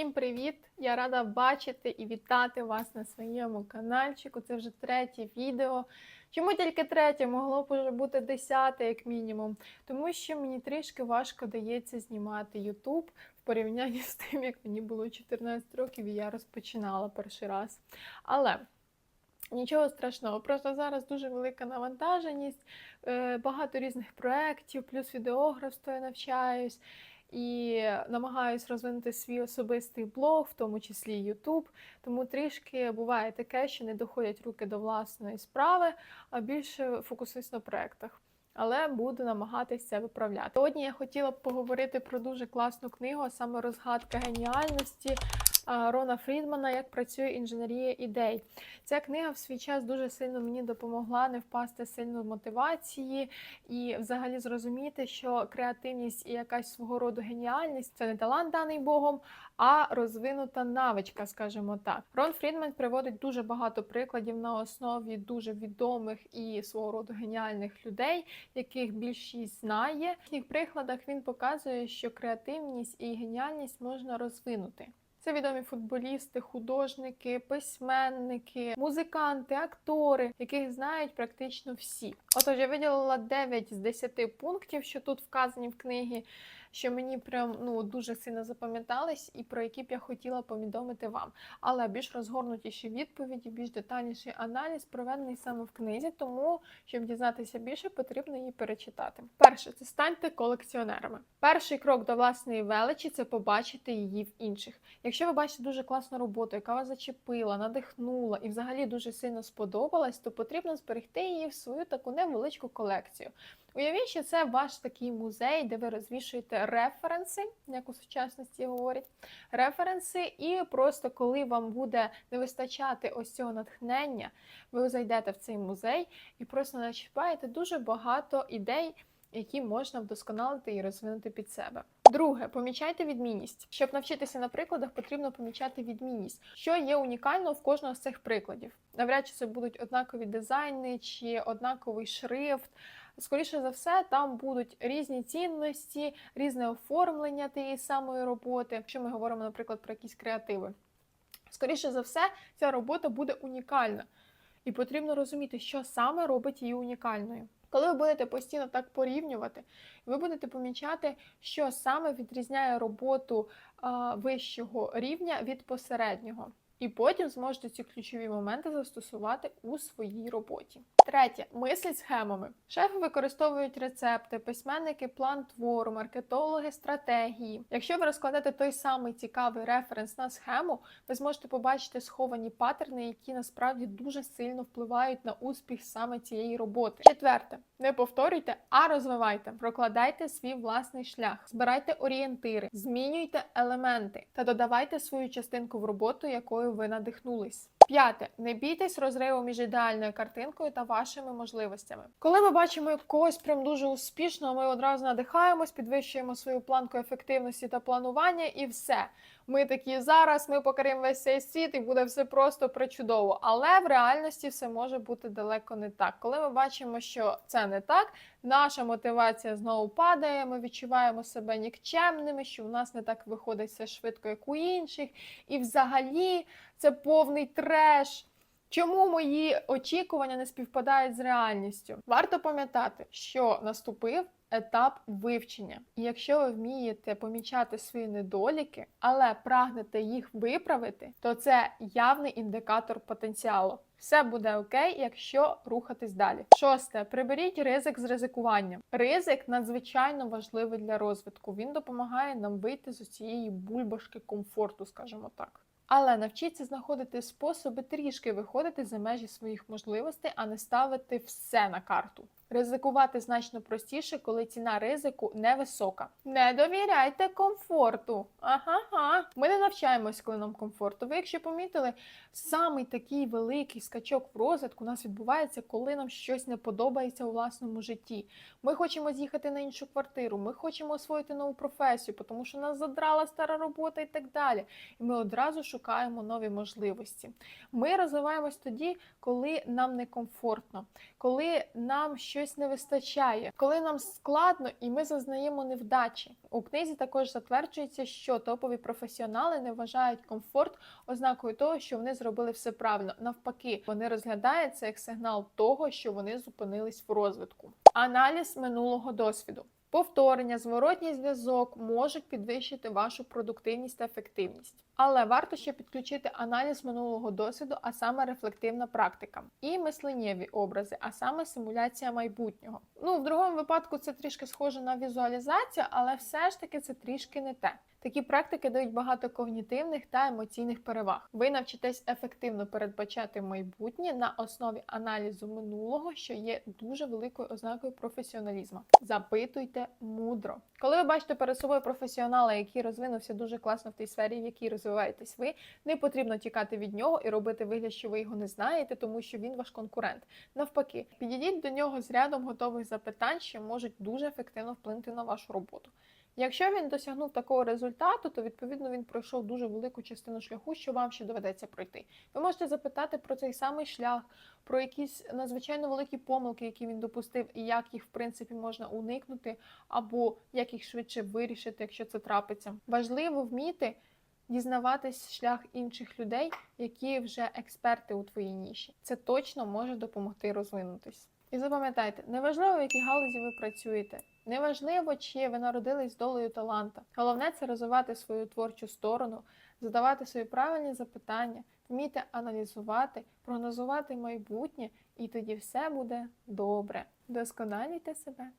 Всім привіт! Я рада бачити і вітати вас на своєму каналчику. Це вже третє відео. Чому тільки третє? Могло б уже бути десяте, як мінімум. Тому що мені трішки важко дається знімати YouTube в порівнянні з тим, як мені було 14 років і я розпочинала перший раз. Але нічого страшного, просто зараз дуже велика навантаженість, е, багато різних проєктів, плюс відеографство я навчаюсь і намагаюсь розвинути свій особистий блог, в тому числі YouTube. Тому трішки буває таке, що не доходять руки до власної справи, а більше фокусуюсь на проектах. Але буду намагатися це виправляти. Сьогодні я хотіла б поговорити про дуже класну книгу, а саме розгадка геніальності Рона Фрідмана Як працює інженерія ідей. Ця книга в свій час дуже сильно мені допомогла не впасти сильно в мотивації і взагалі зрозуміти, що креативність і якась свого роду геніальність це не талант даний Богом, а розвинута навичка, скажімо так. Рон Фрідман приводить дуже багато прикладів на основі дуже відомих і свого роду геніальних людей, яких більшість знає. В їх прикладах він показує, що креативність і геніальність можна розвинути. Це відомі футболісти, художники, письменники, музиканти, актори, яких знають практично всі. Отож, я виділила 9 з 10 пунктів, що тут вказані в книгі, що мені прям ну дуже сильно запам'ятались, і про які б я хотіла повідомити вам. Але більш розгорнутіші відповіді, більш детальніший аналіз проведений саме в книзі, тому щоб дізнатися більше, потрібно її перечитати. Перше, це станьте колекціонерами. Перший крок до власної величі це побачити її в інших. Якщо ви бачите дуже класну роботу, яка вас зачепила, надихнула і взагалі дуже сильно сподобалась, то потрібно зберегти її в свою таку невеличку колекцію. Уявіть, що це ваш такий музей, де ви розвішуєте референси, як у сучасності говорять, референси, і просто коли вам буде не вистачати ось цього натхнення, ви зайдете в цей музей і просто начіпаєте дуже багато ідей, які можна вдосконалити і розвинути під себе. Друге, помічайте відмінність. Щоб навчитися на прикладах, потрібно помічати відмінність, що є унікально в кожного з цих прикладів. Навряд чи це будуть однакові дизайни чи однаковий шрифт. Скоріше за все, там будуть різні цінності, різне оформлення тієї самої роботи, якщо ми говоримо, наприклад, про якісь креативи. Скоріше за все, ця робота буде унікальна, і потрібно розуміти, що саме робить її унікальною. Коли ви будете постійно так порівнювати, ви будете помічати, що саме відрізняє роботу вищого рівня від посереднього. І потім зможете ці ключові моменти застосувати у своїй роботі. Третє мисліть схемами. Шефи використовують рецепти, письменники, план твору, маркетологи, стратегії. Якщо ви розкладете той самий цікавий референс на схему, ви зможете побачити сховані паттерни, які насправді дуже сильно впливають на успіх саме цієї роботи. Четверте, не повторюйте, а розвивайте. Прокладайте свій власний шлях, збирайте орієнтири, змінюйте елементи та додавайте свою частинку в роботу, якою ви надихнулись. П'яте, не бійтесь розриву між ідеальною картинкою та вашими можливостями. Коли ми бачимо когось прям дуже успішно, ми одразу надихаємось, підвищуємо свою планку ефективності та планування, і все. Ми такі зараз, ми покоримо весь цей світ, і буде все просто причудово. Але в реальності все може бути далеко не так. Коли ми бачимо, що це не так, наша мотивація знову падає. Ми відчуваємо себе нікчемними, що в нас не так виходить все швидко, як у інших, і взагалі це повний треш. Чому мої очікування не співпадають з реальністю? Варто пам'ятати, що наступив етап вивчення. І якщо ви вмієте помічати свої недоліки, але прагнете їх виправити, то це явний індикатор потенціалу. Все буде окей, якщо рухатись далі. Шосте, приберіть ризик з ризикуванням. Ризик надзвичайно важливий для розвитку. Він допомагає нам вийти з цієї бульбашки комфорту, скажімо так. Але навчіться знаходити способи трішки виходити за межі своїх можливостей, а не ставити все на карту. Ризикувати значно простіше, коли ціна ризику невисока. Не довіряйте комфорту. Ага, ми не навчаємось, коли нам комфорту. Ви, якщо помітили, самий такий великий скачок в розвитку у нас відбувається, коли нам щось не подобається у власному житті. Ми хочемо з'їхати на іншу квартиру, ми хочемо освоїти нову професію, тому що нас задрала стара робота і так далі. І ми одразу шукаємо нові можливості. Ми розвиваємось тоді, коли нам некомфортно, коли нам щось щось не вистачає, коли нам складно і ми зазнаємо невдачі. У книзі також затверджується, що топові професіонали не вважають комфорт ознакою того, що вони зробили все правильно. Навпаки, вони розглядаються як сигнал того, що вони зупинились в розвитку. Аналіз минулого досвіду. Повторення, зворотній зв'язок можуть підвищити вашу продуктивність та ефективність. Але варто ще підключити аналіз минулого досвіду, а саме рефлективна практика, і мисленнєві образи, а саме симуляція майбутнього. Ну, в другому випадку це трішки схоже на візуалізацію, але все ж таки це трішки не те. Такі практики дають багато когнітивних та емоційних переваг. Ви навчитесь ефективно передбачати майбутнє на основі аналізу минулого, що є дуже великою ознакою професіоналізму. Запитуйте мудро. Коли ви бачите перед собою професіонала, який розвинувся дуже класно в тій сфері, в якій розвиваєтесь ви, не потрібно тікати від нього і робити вигляд, що ви його не знаєте, тому що він ваш конкурент. Навпаки, підійдіть до нього з рядом готових запитань, що можуть дуже ефективно вплинути на вашу роботу. Якщо він досягнув такого результату, то відповідно він пройшов дуже велику частину шляху, що вам ще доведеться пройти. Ви можете запитати про цей самий шлях, про якісь надзвичайно великі помилки, які він допустив, і як їх в принципі можна уникнути, або як їх швидше вирішити, якщо це трапиться. Важливо вміти дізнаватись шлях інших людей, які вже експерти у твоїй ніші. Це точно може допомогти розвинутись. І запам'ятайте, неважливо, в якій галузі ви працюєте, неважливо, чи ви народились долею таланта. Головне це розвивати свою творчу сторону, задавати свої правильні запитання, вміти аналізувати, прогнозувати майбутнє, і тоді все буде добре. Досконалюйте себе.